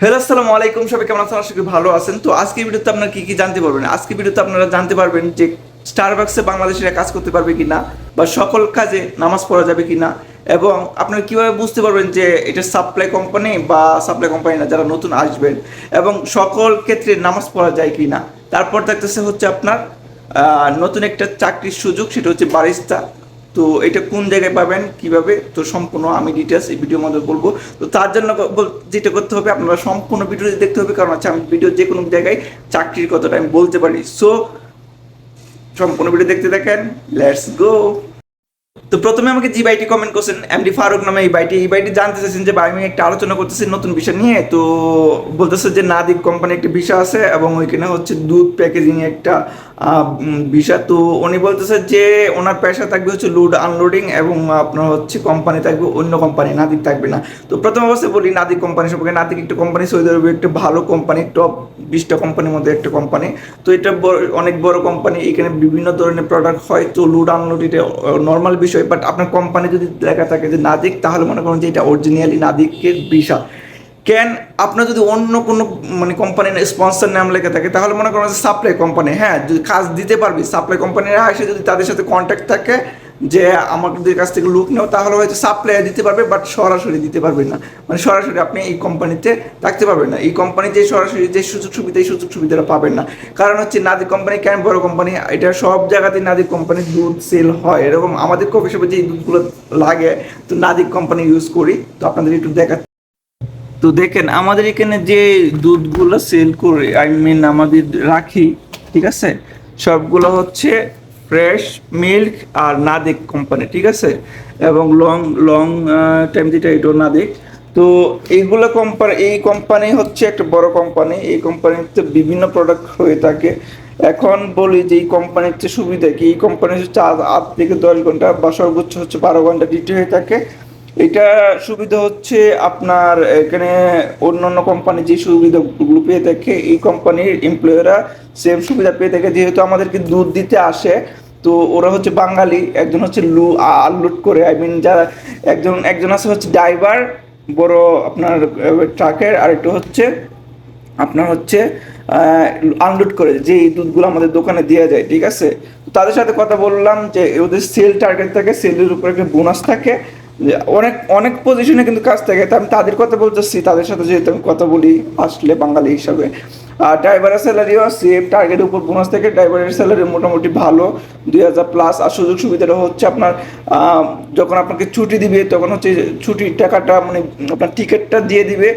Hello, আসসালামু আলাইকুম। সবাই কেমন আছেন? আশা করি ভালো আছেন। তো আজকে ভিডিওতে আপনারা কি কি জানতে পারবেন? আজকে ভিডিওতে আপনারা জানতে পারবেন যে স্টারবাক্সে বাংলাদেশিরা কাজ করতে পারবে কিনা বা সকল কাজে নামাজ পড়া যাবে কিনা এবং আপনারা কীভাবে বুঝতে পারবেন যে এটা সাপ্লাই কোম্পানি বা সাপ্লাই কোম্পানি না, যারা নতুন আসবেন এবং সকল ক্ষেত্রে নামাজ পড়া যায় কিনা? তারপর থাকতেছে হচ্ছে আপনার নতুন একটা চাকরির সুযোগ, সেটা হচ্ছে বারিস্তা তো এটা কোন জায়গায় পাবেন, কীভাবে? তো সম্পূর্ণ আমি ডিটেলস এই ভিডিওর মধ্যে বলব। তো তার জন্য যেটা করতে হবে, আপনারা সম্পূর্ণ ভিডিও দেখতে হবে, কারণ হচ্ছে আমি ভিডিও যে কোনো জায়গায় চাকরির কথাটা আমি বলতে পারি। সো সম্পূর্ণ ভিডিও দেখতে দেখেন লেটস গো তো প্রথমে আমাকে জি বাইটি কমেন্ট করছেন এমডি ফারুক নামে এই বাইটি এই বাইটি জানতে চাইছেন যে আমি একটা আলোচনা করতেছি নতুন বিষয় নিয়ে। তো বলতেছে যে নাদিক কোম্পানি একটা বিষয় আছে, এবং ওইখানে হচ্ছে দুধ প্যাকেজিং একটা বিষয়। তো উনি বলতেছে যে ওনার পেশা থাকবে হচ্ছে লোড আনলোডিং এবং আপনার হচ্ছে কোম্পানি থাকবে, অন্য কোম্পানি নাদিক থাকবে না। তো প্রথম অবস্থায় বলি নাদিক কোম্পানি সম্পর্কে। নাদিক একটা কোম্পানি সৌদি আরবে একটা ভালো কোম্পানি টপ বিশটা কোম্পানির মধ্যে একটা কোম্পানি তো এটা অনেক বড় কোম্পানি এখানে বিভিন্ন ধরনের প্রোডাক্ট হয়। তো লোড আনলোড এটা নর্মাল বিষয় বাট আপনার কোম্পানি যদি লেখা থাকে যে নাদিক তাহলে মনে করেন যে এটা অরিজিনালি নাদিকের বিষয় কেন আপনার যদি অন্য কোনো মানে কোম্পানির স্পন্সর নাম লেখা থাকে, তাহলে মনে করেন সাপ্লাই কোম্পানি হ্যাঁ যদি কাজ দিতে পারবি সাপ্লাই কোম্পানিরা এসে যদি তাদের সাথে কন্ট্যাক্ট থাকে, যে আমাদের কাছ থেকে লুক নেও, তাহলে হয়তো সাপ্লাই দিতে পারবে বাট সরাসরি দিতে পারবে না। মানে সরাসরি আপনি এই কোম্পানিতে থাকতে পারবেন না। এই কোম্পানি যে সরাসরি যে সুযোগ সুবিধা, এই সুযোগ সুবিধাটা পাবেন না। কারণ হচ্ছে নাদি কোম্পানি কেন বড় কোম্পানি এটা সব জায়গাতেই নাদি কোম্পানির দুধ সেল হয়। এরকম আমাদের কফি শপে যে দুধগুলো লাগে, তো নাদিক কোম্পানি ইউজ করি। তো আপনাদের একটু দেখা তো দেখেন, আমাদের এখানে যে দুধগুলো সেল করে আই মিন আমাদের রাখি, ঠিক আছে? সবগুলো হচ্ছে ফ্রেশ মিল্ক আর নাদিক কোম্পানি ঠিক আছে? এবং লং লং টাইম যেটা এটাও নাদিক। তো এইগুলো কোম্পানি এই কোম্পানি হচ্ছে একটা বড় কোম্পানি এই কোম্পানিতে বিভিন্ন প্রোডাক্ট হয়ে থাকে। এখন বলি যে এই কোম্পানির সুবিধা কি? এই কোম্পানি হচ্ছে আট থেকে দশ ঘণ্টা বা সর্বোচ্চ হচ্ছে বারো ঘণ্টা ডিউটি হয়ে থাকে। এটা সুবিধা হচ্ছে আপনার এখানে অন্য অন্য কোম্পানি যে সুবিধাগুলো পেয়ে থাকে, এই কোম্পানির এমপ্লয়াররা সেম সুবিধা পেয়ে থাকে, যেহেতু আমাদেরকে দুধ দিতে আসে। তো ওরা হচ্ছে বাঙালি, একজন হচ্ছে লু আনলোড করে। আই মিন যারা একজন একজন আছে হচ্ছে ড্রাইভার বড় আপনার ট্রাকের আর একটু হচ্ছে আপনার হচ্ছে আনলোড করে, যে এই দুধগুলো আমাদের দোকানে দেওয়া যায়, ঠিক আছে? তাদের সাথে কথা বললাম যে ওদের সেল টার্গেট থাকে সেলের উপরে একটা বোনাস থাকে। অনেক অনেক পজিশনে কিন্তু কাজ থাকে। তা আমি তাদের কথা বলতেছি, তাদের সাথে যেহেতু আমি কথা বলি, আসলে বাঙালি হিসাবে। আর ড্রাইভারের স্যালারিও সেম টার্গেটের উপর বোনাস থেকে ড্রাইভারের স্যালারি মোটামুটি ভালো। দুই হাজার প্লাস আর সুযোগ সুবিধাটা হচ্ছে আপনার যখন আপনাকে ছুটি দিবে, তখন হচ্ছে ছুটির টাকাটা মানে আপনার টিকিটটা দিয়ে দিবে।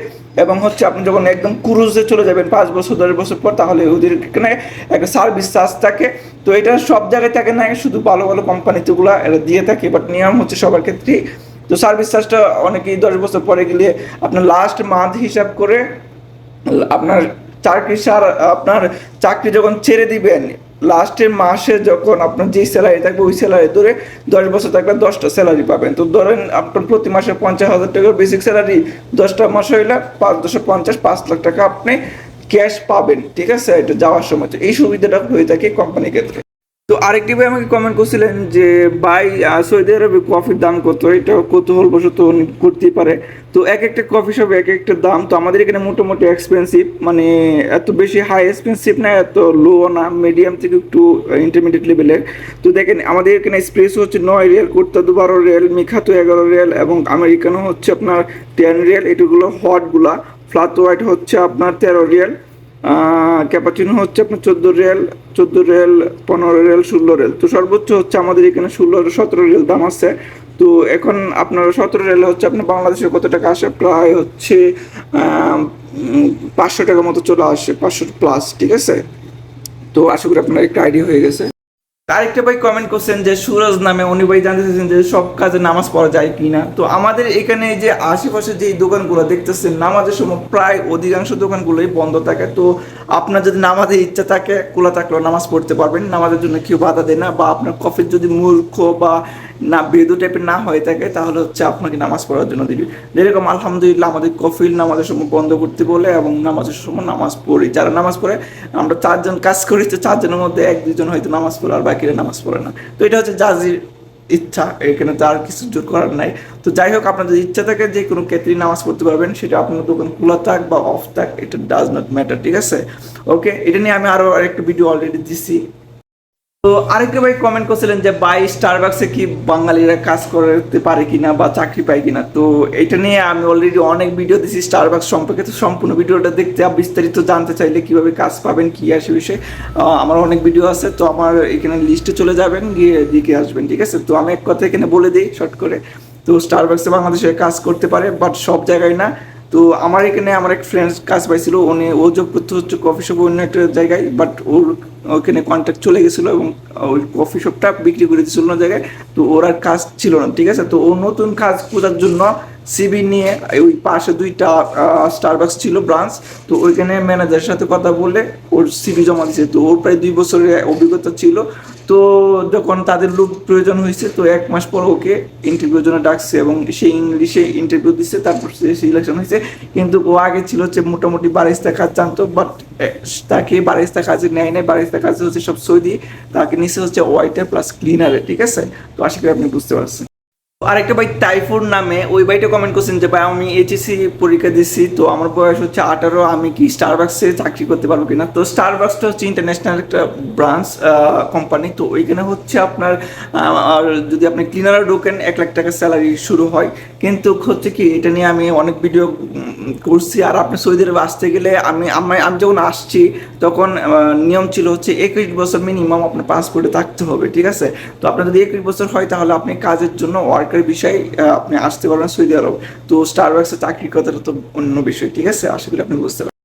এবং হচ্ছে আপনি যখন একদম ক্রুজে চলে যাবেন পাঁচ বছর, দশ বছর পর, তাহলে ওদের এখানে একটা সার্ভিস চার্জ থাকে। তো এটা সব জায়গায় থাকে না, শুধু ভালো ভালো কোম্পানিতেগুলো এটা দিয়ে থাকে বাট নিয়ম হচ্ছে সবার ক্ষেত্রেই তো সার্ভিস চার্জটা অনেকেই দশ বছর পরে গেলে আপনার লাস্ট মান্থ হিসাব করে আপনার চাকরি সার, আপনার চাকরি যখন ছেড়ে দিবেন লাস্টের মাসে যখন আপনার যে স্যালারি থাকবে, ওই স্যালারি ধরে দশ বছর থাকলে দশটা স্যালারি পাবেন। তো ধরেন আপনার প্রতি মাসে পঞ্চাশ হাজার টাকার বেসিক স্যালারি দশটা মাস হইলে পাঁচ দশে পঞ্চাশ, পাঁচ লাখ টাকা আপনি ক্যাশ পাবেন, ঠিক আছে? এটা যাওয়ার সময়। এই সুবিধাটা হয়ে থাকে কোম্পানির ক্ষেত্রে। তো আরেকটি ভাই আমাকে কমেন্ট করছিলেন যে, ভাই সৌদি আরবে কফির দাম কত? এটা কৌতূহল বশত উনি করতেই পারে। তো এক একটা কফি শপে এক একটা দাম, তো আমাদের এখানে মোটামুটি এক্সপেন্সিভ মানে এত বেশি হাই এক্সপেন্সিভ না, এত লো না মিডিয়াম থেকে একটু ইন্টারমিডিয়েট লেভেলের তো দেখেন, আমাদের এখানে স্প্রেস হচ্ছে নয় রিয়াল, কুর্তাদু বারো রিয়াল, মিখাতো এগারো রিয়াল এবং আমেরিকানো হচ্ছে আপনার টেন রিয়াল। এটাগুলো হটগুলা ফ্লাট হোয়াইট হচ্ছে আপনার তেরো রিয়াল। ক্যাপাচিনো হচ্ছে আপনার চোদ্দ রেল চোদ্দ রেল পনেরো রেল ষোলো রেল তো সর্বোচ্চ হচ্ছে আমাদের এখানে ষোলো সতেরো রেল দাম আছে। তো এখন আপনার সতেরো রেল হচ্ছে আপনার বাংলাদেশের কত টাকা আসে? প্রায় হচ্ছে পাঁচশো টাকার মতো চলে আসে, পাঁচশো প্লাস, ঠিক আছে? তো আশা করি আপনার একটা আইডিয়া হয়ে গেছে। আরেকটা ভাই কমেন্ট করছেন যে, সুরজ নামে, উনি ভাই জানতে চাইছেন যে, সব কাজে নামাজ পড়া যায় কি না তো আমাদের এখানে যে আশেপাশে যে দোকানগুলো দেখতেছেন, নামাজের সময় প্রায় অধিকাংশ দোকানগুলোই বন্ধ থাকে। তো আপনার যদি নামাজের ইচ্ছা থাকে, খোলা থাকলেও নামাজ পড়তে পারবেন। নামাজের জন্য কেউ বাধা দেয় না, বা আপনার কফির যদি মূর্খ বা না বেদু টাইপের না হয়ে থাকে, তাহলে হচ্ছে আপনাকে নামাজ পড়ার জন্য দিবি। যেরকম আলহামদুলিল্লাহ আমাদের কফিল নামাজের সময় বন্ধ করতে বলে এবং নামাজের সময় নামাজ পড়ি। যারা নামাজ পড়ে, আমরা চারজন কাজ করি, তো চারজনের মধ্যে এক দুজন হয়তো নামাজ পড়ে আর বাকিরা নামাজ পড়ে না। তো এটা হচ্ছে জাজির ইচ্ছা, এখানে তো আর কিছু জোর করার নাই। তো যাই হোক আপনার যদি ইচ্ছা থাকে যে কোনো ক্ষেত্রেই নামাজ পড়তে পারবেন, সেটা আপনার দোকান খোলা থাক বা অফ থাক, এটা ডাজ নট ম্যাটার ঠিক আছে? ওকে এটা নিয়ে আমি আরও আরেকটা ভিডিও অলরেডি দিছি। তো আরেকটা ভাই কমেন্ট করছিলেন যে বাই স্টারবাক্সে কি বাঙালিরা কাজ করতে পারে কিনা বা চাকরি পায় কিনা? তো এটা নিয়ে আমি অলরেডি অনেক ভিডিও দিছি স্টারবাক্স সম্পর্কে। তো সম্পূর্ণ ভিডিওটা দেখতে বিস্তারিত জানতে চাইলে কীভাবে কাজ পাবেন, কি আসে বিষয়ে আমার অনেক ভিডিও আছে। তো আমার এখানে লিস্টে চলে যাবেন, গিয়ে দিকে আসবেন, ঠিক আছে? তো আমি এক কথা এখানে বলে দিই শর্ট করে। তো স্টারবাক্সে বাংলাদেশে কাজ করতে পারে বাট সব জায়গায় না। তো আমার এখানে আমার এক ফ্রেন্ডস কাজ পাইছিল, উনি ও যোগ হচ্ছে কফি শপ অন্য একটা জায়গায় বাট ওর ওখানে কন্ট্যাক্ট চলে গেছিল এবং ওই কফি শপটা বিক্রি করে দিয়েছিল অন্য জায়গায়। তো ওর আর কাজ ছিল না, ঠিক আছে? তো ও নতুন কাজ খোঁজার জন্য সিবি নিয়ে ওই পাশে দুইটা স্টারবাক্স ছিল ব্রাঞ্চ তো ওইখানে ম্যানেজারের সাথে কথা বলে ওর সিবি জমা দিয়েছে। তো ওর প্রায় দুই বছরের অভিজ্ঞতা ছিল। তো যখন তাদের লোক প্রয়োজন হয়েছে, তো এক মাস পর ওকে ইন্টারভিউর জন্য ডাকছে এবং সে ইংলিশে ইন্টারভিউ দিচ্ছে, তারপর সে সিলেকশন হয়েছে। কিন্তু ও আগে ছিল হচ্ছে মোটামুটি বারিস্তা কাজ জানতো বাট তাকে বারিস্তা কাজে নেয় নেয় বারিস্তা কাজে হচ্ছে সব সৌদি তাকে নিচে হচ্ছে ওয়াইটার প্লাস ক্লিনারে ঠিক আছে? তো আশা করি আপনি বুঝতে পারছেন আরেকটা ভাই টাইফুর নামে, ওই ভাইটা কমেন্ট করছেন যে, ভাই, আমি এইচএসসি পরীক্ষা দিচ্ছি তো আমার বয়স হচ্ছে আঠারো, আমি কি স্টারবাক্সে চাকরি করতে পারব কিনা? তো স্টারবাক্সটা হচ্ছে ইন্টারন্যাশনাল একটা ব্রাঞ্চ কোম্পানি তো ওইখানে হচ্ছে আপনার আর যদি আপনি ক্লিনারে ঢোকেন, এক লাখ টাকা স্যালারি শুরু হয়। কিন্তু হচ্ছে কি, এটা নিয়ে আমি অনেক ভিডিও করছি। আর আপনি সৌদি আরবে আসতে গেলে আমি আমি আমি যখন আসছি, তখন নিয়ম ছিল হচ্ছে একুশ বছর মিনিমাম আপনার পাসপোর্টে থাকতে হবে, ঠিক আছে? তো আপনার যদি একুশ বছর হয়, তাহলে আপনি কাজের জন্য ওয়ার্কের বিষয় আপনি আসতে পারবেন সৌদি আরব। তো স্টার বাক্সে চাকরির কথাটা তো অন্য বিষয়, ঠিক আছে? আশা করি আপনি বুঝতে পারবেন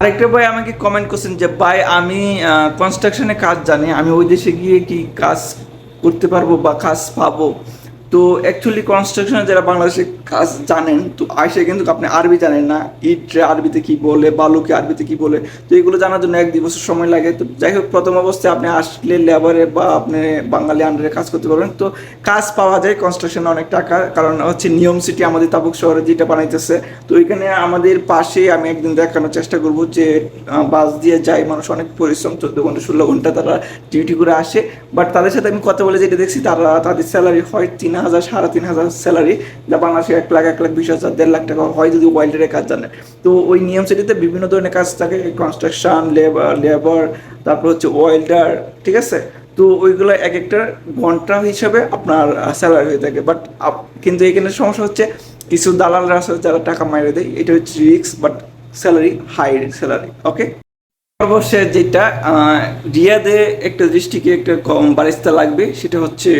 আরেকটা ভাই আমাকে কমেন্ট করছেন যে, ভাই, আমি কনস্ট্রাকশনে কাজ জানি। আমি ওই দেশে গিয়ে কি কাজ করতে পারব বা কাজ পাবো? তো অ্যাকচুয়ালি কনস্ট্রাকশনে যারা বাংলাদেশে কাজ জানেন, তো আসে কিন্তু আপনি আরবি জানেন না। ইটরে আরবিতে কি বলে, বালুকে আরবিতে কি বলে, তো এগুলো জানার জন্য এক দুই বছর সময় লাগে। তো যাই হোক, প্রথম অবস্থায় আপনি আসলে লেবারে বা আপনি বাঙালি আন্ডারে কাজ করতে পারবেন। তো কাজ পাওয়া যায় কনস্ট্রাকশনে অনেক টাকা, কারণ হচ্ছে নিয়ম সিটি আমাদের তাবুক শহরে যেটা বানাইতেছে। তো এখানে আমাদের পাশে আমি একদিন দেখানোর চেষ্টা করব যে বাস দিয়ে যায় মানুষ অনেক পরিশ্রম, চোদ্দ ঘণ্টা, ষোলো ঘণ্টা তারা ডিউটি করে আসে। বাট তাদের সাথে আমি কথা বলে যেটা দেখছি, তারা তাদের স্যালারি হয় তিন হাজার সাড়ে তিন হাজার স্যালারি যা বাংলাদেশে এক লাখ এক লাখ বিশ হাজার, দেড় লাখ টাকা হয় যদি ওয়াইল্ডের কাজ জানে। তো ওই নিয়ম সিটিতে বিভিন্ন ধরনের কাজ থাকে কনস্ট্রাকশন লেবার লেবার তারপর হচ্ছে ওয়েল্ডার ঠিক আছে? তো ওইগুলো এক একটা ঘণ্টা হিসাবে আপনার স্যালারি হয়ে থাকে। বাট কিন্তু এখানে সমস্যা হচ্ছে, কিছু দালালরা আছে যারা টাকা মাইরে দেয়, এটা হচ্ছে রিক্স but salary high salary okay সর্বশেষ যেটা রিয়াদে একটা দৃষ্টিকে একটা কম বারিস্তা লাগবে, সেটা হচ্ছে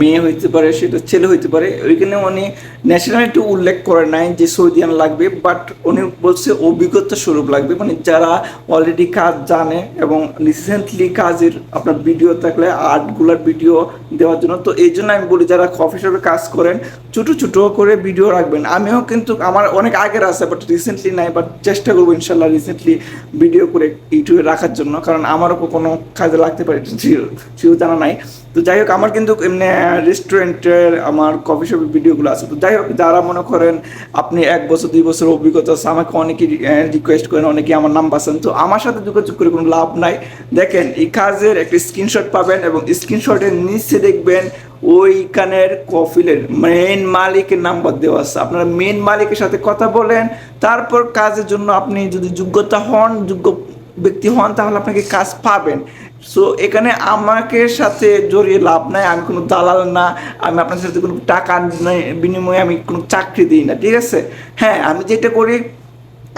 মেয়ে হইতে পারে, সেটা ছেলে হইতে পারে। ওইখানে উনি ন্যাশনালিটি উল্লেখ করে নাই যে সৌদিয়ান লাগবে বাট উনি বলছে অভিজ্ঞতা স্বরূপ লাগবে। মানে যারা অলরেডি কাজ জানে এবং রিসেন্টলি কাজের আপনার ভিডিও থাকলে, আর্টগুলার ভিডিও দেওয়ার জন্য, তো এই জন্য আমি বলি যারা কফি শপে কাজ করেন, ছোটো ছোটো করে ভিডিও রাখবেন। আমিও কিন্তু, আমার অনেক আগের আছে বাট রিসেন্টলি নাই বাট চেষ্টা করব ইনশাল্লাহ রিসেন্টলি ভিডিও করে ইউটিউবে রাখার জন্য, কারণ আমারও কোনো কাজে লাগতে পারে সেও জানা নাই। তো যাই হোক, আমার কিন্তু এমনি রেস্টুরেন্টের আমার কফি শপের ভিডিওগুলো আছে। তো যাই হোক, যারা মনে করেন আপনি এক বছর, দুই বছর অভিজ্ঞতা আছে, আমাকে অনেকেই রিকোয়েস্ট করেন, অনেকেই আমার নাম পাচ্ছেন তো আমার সাথে যোগাযোগ করে কোনো লাভ নাই। দেখেন, এই কাজের একটা স্ক্রিনশট পাবেন এবং স্ক্রিনশটের নিচে দেখবেন ওইখানের কফিলের মেন মালিকের নাম্বার দেওয়া আছে। আপনারা মেন মালিকের সাথে কথা বলেন, তারপর কাজের জন্য আপনি যদি যোগ্যতা হন, যোগ্য ব্যক্তি হন তাহলে আপনাকে কাজ পাবেন। সো এখানে আমাকে সাথে জড়িয়ে লাভ নাই, আমি কোনো দালাল না, আমি আপনার সাথে কোনো টাকা বিনিময়ে আমি কোনো চাকরি দিই না, ঠিক আছে? হ্যাঁ আমি যেটা করি,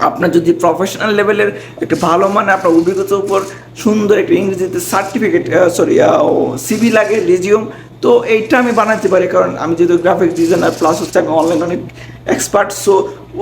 আপনার যদি প্রফেশনাল লেভেলের একটা ভালো মানে আপনার অভিজ্ঞতার উপর সুন্দর একটা ইংরেজিতে সার্টিফিকেট সরি সিভি লাগে রিজিউম তো এইটা আমি বানাতে পারি। কারণ আমি যেহেতু গ্রাফিক ডিজাইনার প্লাস হচ্ছে আমি অনলাইন অনেক এক্সপার্ট সো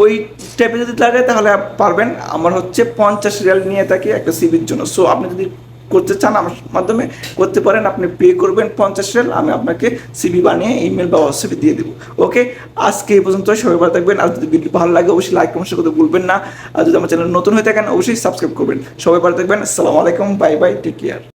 ওই টাইপে যদি লাগে তাহলে পারবেন। আমার হচ্ছে পঞ্চাশ রিয়াল নিয়ে থাকি একটা সিভির জন্য। সো আপনি যদি করতে চান আমার মাধ্যমে, করতে পারেন, আপনি পে করবেন পঞ্চাশ রিয়াল, আমি আপনাকে সিভি বানিয়ে ইমেল বা হোয়াটসঅ্যাপে দিয়ে দেবো। ওকে আজকে এই পর্যন্ত সবাই ভালো থাকবেন। আর যদি ভিডিও ভালো লাগে, অবশ্যই লাইক কমেন্ট করতে ভুলবেন না। আর যদি আমার চ্যানেল নতুন হয়ে থাকেন, অবশ্যই সাবস্ক্রাইব করবেন। সবাই ভালো থাকবেন। আসসালামু আলাইকুম bye bye take care